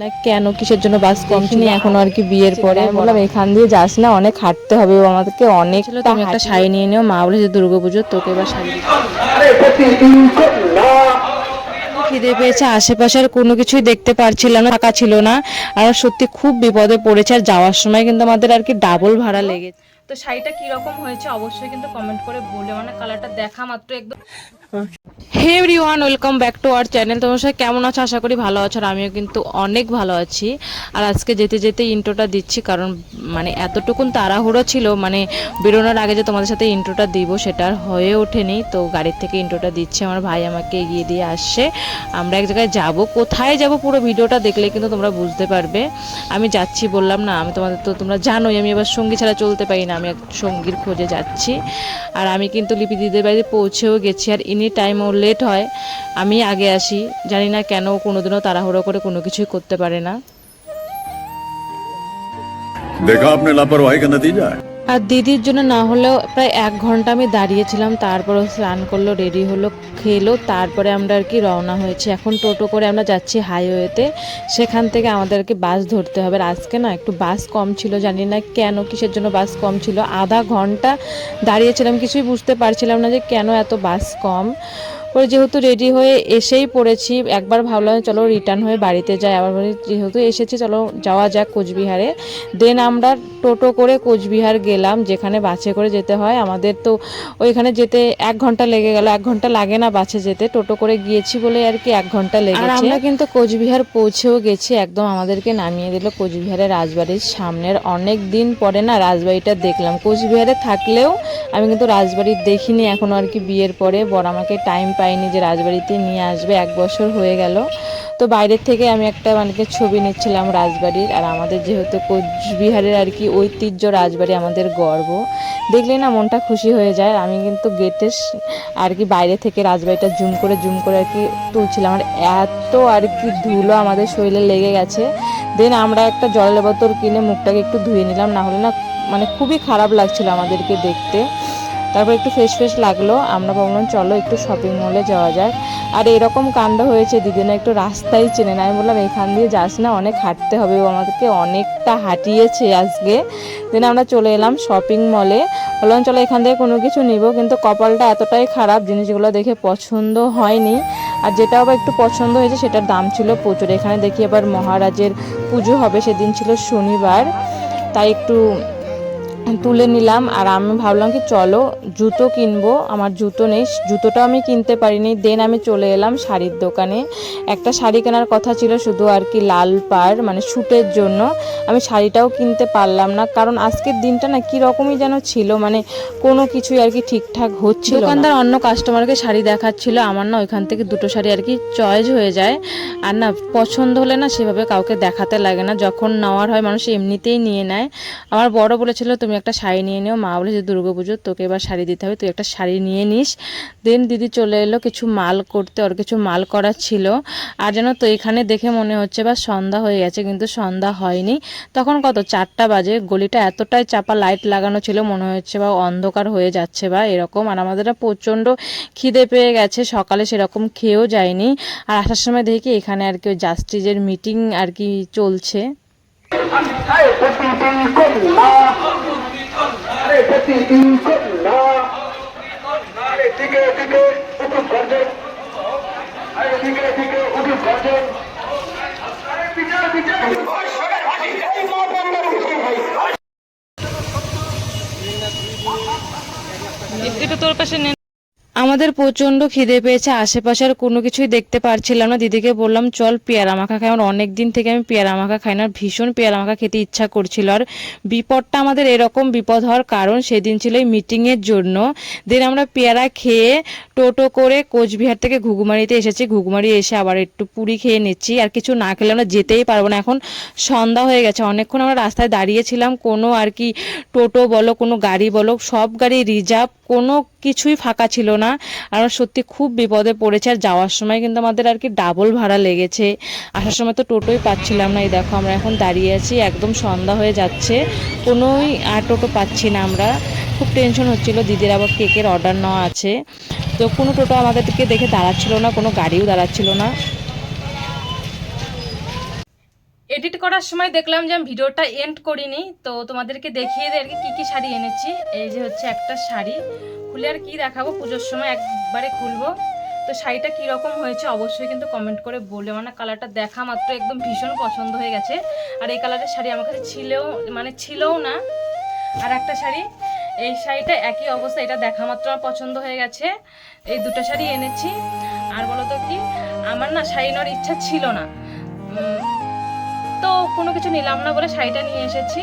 না। কেন কিসের জন্য বাস কম ছিল এখন আর কি বিয়ের পরে? বললাম এখান দিয়ে যাস না অনেক হাঁটতে হবে। ও আমাদেরকে অনেক তুমি একটা শাড়ি নিয়ে নিও। মা বলেছে দুর্গাপুজো তোকে এবার শাড়ি খিদে পেয়েছে আশেপাশের কোনো কিছুই দেখতে পারছিলাম না ফাঁকা ছিল না। আর সত্যি খুব বিপদে পড়েছে আর যাওয়ার সময় কিন্তু আমাদের আর কি ডাবল ভাড়া লেগেছে। তো শাড়িটা কীরকম হয়েছে অবশ্যই কিন্তু কমেন্ট করে বলে মানে কালারটা দেখা মাত্র একদম hey everyone welcome back to our channel তোমার সাথে কেমন আছো? আশা করি ভালো আছো আর আমিও কিন্তু অনেক ভালো আছি। আর আজকে যেতে যেতে ইন্ট্রোটা দিচ্ছি কারণ মানে এতটুকুন তাড়াহুড়ো ছিল মানে বেরোনোর আগে যে তোমাদের সাথে ইন্ট্রোটা দিব সেটা আর হয়ে ওঠেনি। তো গাড়ির থেকে ইন্ট্রোটা দিচ্ছে, আমার ভাই আমাকে এগিয়ে দিয়ে আসছে। আমরা এক জায়গায় যাব, কোথায় যাব পুরো ভিডিওটা দেখলে কিন্তু তোমরা বুঝতে পারবে। আমি যাচ্ছি বললাম, না, আমি তোমাদের তো, তোমরা জানোই, আমি এবার সঙ্গী ছাড়া চলতে পারি না, আমি সঙ্গীর খোঁজে যাচ্ছি। আর আমি কিন্তু লিপি দিদির বাড়িতে পৌঁছেও গেছি, আর এনি টাইম ও লেট হয় আমি আগে আসি। জানি না কেন কোনোদিনও তাড়াহুড়ো করে কোনো কিছুই করতে পারে না। লাপরওয়াহি আর দিদির জন্য না হলেও প্রায় এক ঘণ্টা আমি দাঁড়িয়েছিলাম তারপর স্নান করল রেডি হলো খেলো তারপরে আমরা আর কি রওনা হয়েছি। এখন টোটো করে আমরা যাচ্ছি হাইওয়েতে সেখান থেকে আমাদেরকে বাস ধরতে হবে। আজকে না একটু বাস কম ছিল জানি না কেন কিসের জন্য বাস কম ছিল। আধা ঘণ্টা দাঁড়িয়েছিলাম কিছুই বুঝতে পারছিলাম না যে কেন এত বাস কম। পরে যেহেতু রেডি হয়ে এসেই পড়েছি, একবার ভাবলাম চলো রিটার্ন হয়ে বাড়িতে যাই। আবার যেহেতু এসেছি, চলো যাওয়া যাক কোচবিহারে। দেন আমরা টোটো করে কোচবিহার গেলাম, যেখানে বাসে করে যেতে হয়। আমাদের তো ওইখানে যেতে এক ঘণ্টা লেগে গেল, এক ঘণ্টা লাগে না বাসে যেতে। টোটো করে গিয়েছি বলে আর কি এক ঘণ্টা আর আমরা কিন্তু কোচবিহার পৌঁছেও গেছি, একদম আমাদেরকে নামিয়ে দিল কোচবিহারের রাজবাড়ির সামনের। অনেক দিন পরে না রাজবাড়িটা দেখলাম। কোচবিহারে থাকলেও আমি কিন্তু রাজবাড়ি দেখিনি, এখনও আর কি বিয়ের পরে। বর আমাকে টাইম পাইনি যে রাজবাড়িতে নিয়ে আসবে, এক বছর হয়ে গেল। তো বাইরের থেকে আমি একটা মানে ছবি নিচ্ছিলাম রাজবাড়ির, আর আমাদের যেহেতু কোচবিহারের আর কি ঐতিহ্য, রাজবাড়ি আমাদের গর্ব। দেখলে না মনটা খুশি হয়ে যায় আমি কিন্তু গেটে আর কি বাইরে থেকে রাজবাড়িটা জুম করে জুম করে আর কি তুলছিলাম। আর এত আর কি ধুলো আমাদের শরীরে লেগে গেছে। দেন আমরা একটা জলের বোতল কিনে মুখটাকে একটু ধুয়ে নিলাম, না হলে না মানে খুবই খারাপ লাগছিল আমাদেরকে দেখতে। তারপর একটু ফ্রেশ ফ্রেশ লাগল, আমরা ভাবলাম চলো একটু শপিং মলে যাওয়া যাক। আর এরকম কাণ্ড হয়েছে, দিদিনা একটু রাস্তাই চেনে না আমি বললাম, এখান দিয়ে যাস না, অনেক হাঁটতে হবে। ও আমাদেরকে অনেকটা হাঁটিয়েছে আজকে। দেন আমরা চলে এলাম শপিং মলে বললাম, চলো এখান থেকে কোনো কিছু নিব। কিন্তু কপালটা এতটাই খারাপ, জিনিসগুলো দেখে পছন্দ হয়নি। আর যেটা আবার একটু পছন্দ হয়েছে, সেটার দাম ছিল প্রচুর। এখানে দেখি আবার মহারাজের পুজো হবে, সেদিন ছিল শনিবার। তাই একটু তুলে নিলাম আর আমি ভাবলাম কি চলো, জুতো কিনবো, আমার জুতো নেই, জুতোটা আমি কিনতে পারিনি। দেন আমি চলে এলাম শাড়ির দোকানে। একটা শাড়ি কেনার কথা ছিল শুধু আর কি লাল পাড় মানে শ্যুটের জন্য। আমি শাড়িটাও কিনতে পারলাম না, কারণ আজকের দিনটা না কি রকমই যেন ছিল মানে কোনো কিছুই আর কি ঠিকঠাক হচ্ছিল। দোকানদার অন্য কাস্টমারকে শাড়ি দেখাচ্ছিল, আমার না ওইখান থেকে দুটো শাড়ি আর কি চয়েস হয়ে যায়। আর না, পছন্দ হলে না সেভাবে কাউকে দেখাতে লাগে না, যখন নেওয়ার হয় মানুষ এমনিতেই নিয়ে নেয়। আমার বড় বলেছিল, তুমি একটা শাড়ি নিয়ে নিও। মা বলেছে দুর্গাপুজো তোকে এবার শাড়ি দিতে হবে, তুই একটা শাড়ি নিয়ে নিস। দেন দিদি চলে এলো, কিছু মাল করতে, ওর কিছু মাল করার ছিল। আর যেন তো এখানে দেখে মনে হচ্ছে বা সন্ধ্যা হয়ে গেছে, কিন্তু সন্ধ্যা হয়নি। তখন কত? চারটা বাজে। গলিটা এতটাই চাপা লাইট লাগানো ছিল, মনে হচ্ছে বা অন্ধকার হয়ে যাচ্ছে বা এরকম। আর আমাদের প্রচণ্ড খিদে পেয়ে গেছে, সকালে সেরকম খেয়েও যায়নি। আর আসার সময় দেখি এখানে আর কি ওই জাস্টিসের মিটিং আর কি চলছে। আরে পতি তিন কন্যা আরে দিকে দিকে উঠু গর্জন। আরে দিকে দিকে উঠু গর্জন। আরে বিচার বিচার। এই মা বাংলার উঠে ভাই একটু তোর পাশে আমাদের প্রচণ্ড খিদে পেয়েছে আশেপাশে আর কোনো কিছুই দেখতে পারছিলাম না। দিদিকে বললাম, চল পেয়ারা মাখা খাই। আমার অনেক দিন থেকে আমি পেয়ারা মাখা খাই না, ভীষণ পেয়ারা মাখা খেতে ইচ্ছা করছিল। আর বিপদটা আমাদের এরকম বিপদ হওয়ার কারণ সেদিন ছিল এই মিটিংয়ের জন্য। দেন আমরা পেয়ারা খেয়ে টোটো করে কোচবিহার থেকে ঘুঘুমারিতে এসেছি। ঘুঘুমারি এসে আবার একটু পুরি খেয়ে নিচ্ছি। আর কিছু না খেলে আমরা যেতেই পারব না। এখন সন্ধ্যা হয়ে গেছে। অনেকক্ষণ আমরা রাস্তায় দাঁড়িয়েছিলাম। কোনো আর কি টোটো বলো, কোনো গাড়ি বলো, সব গাড়ি রিজার্ভ, কোনো কিছুই ফাঁকা ছিল না। আর আমরা সত্যি খুব বিপদে পড়েছে আর যাওয়ার সময় কিন্তু আমাদের আর কি ডাবল ভাড়া লেগেছে। আসার সময় তো টোটোই পাচ্ছিলাম না। এই দেখো, আমরা এখন দাঁড়িয়ে আছি, একদম সন্ধ্যা হয়ে যাচ্ছে। কোনোই আর টোটো পাচ্ছি না আমরা। খুব টেনশন হচ্ছিল। দিদির আবার কেকের অর্ডার নেওয়া আছে। তো কোনো টোটো আমাদেরকে দেখে দাঁড়াচ্ছিলো না, কোনো গাড়িও দাঁড়াচ্ছিলো না। এডিট করার সময় দেখলাম যে আমি ভিডিওটা এন্ড করিনি, তো তোমাদেরকে দেখিয়ে দিই আর কি কী শাড়ি এনেছি। এই যে হচ্ছে একটা শাড়ি। খুলে আর কি দেখাবো, পুজোর সময় একবারে খুলবো। তো শাড়িটা কীরকম হয়েছে অবশ্যই কিন্তু কমেন্ট করে বলে মানে কালারটা দেখা মাত্র একদম ভীষণ পছন্দ হয়ে গেছে। আর এই কালারের শাড়ি আমার কাছে ছিলেও মানে ছিলও না। আর একটা শাড়ি, এই শাড়িটা একই অবস্থা, এটা দেখা মাত্র আমার পছন্দ হয়ে গেছে। এই দুটো শাড়ি এনেছি। আর বলো তো কি, আমার না শাড়ি নেওয়ার ইচ্ছা ছিল না। তো কোনো কিছু নিলাম না বলে শাড়িটা নিয়ে এসেছি।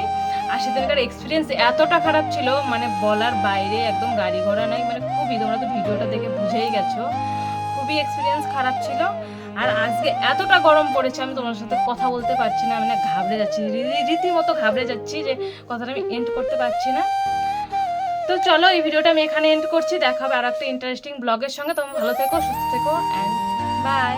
আর সেদিনকার এক্সপিরিয়েন্স এতটা খারাপ ছিল মানে বলার বাইরে একদম গাড়ি ঘোড়া নাই মানে খুবই তোমরা তো ভিডিওটা দেখে বুঝেই গেছো। খুবই এক্সপিরিয়েন্স খারাপ ছিল। আর আজকে এতটা গরম পড়েছে, আমি তোমার সাথে কথা বলতে পারছি না, আমি না ঘাবড়ে যাচ্ছি রীতিমতো ঘাবড়ে যাচ্ছি যে কথাটা আমি এন্ড করতে পারছি না। তো চলো, এই ভিডিওটা আমি এখানে এন্ড করছি, দেখা হবে আর একটা ইন্টারেস্টিং ব্লগের সঙ্গে। তোমরা ভালো থেকো, সুস্থ থেকো অ্যান্ড বাই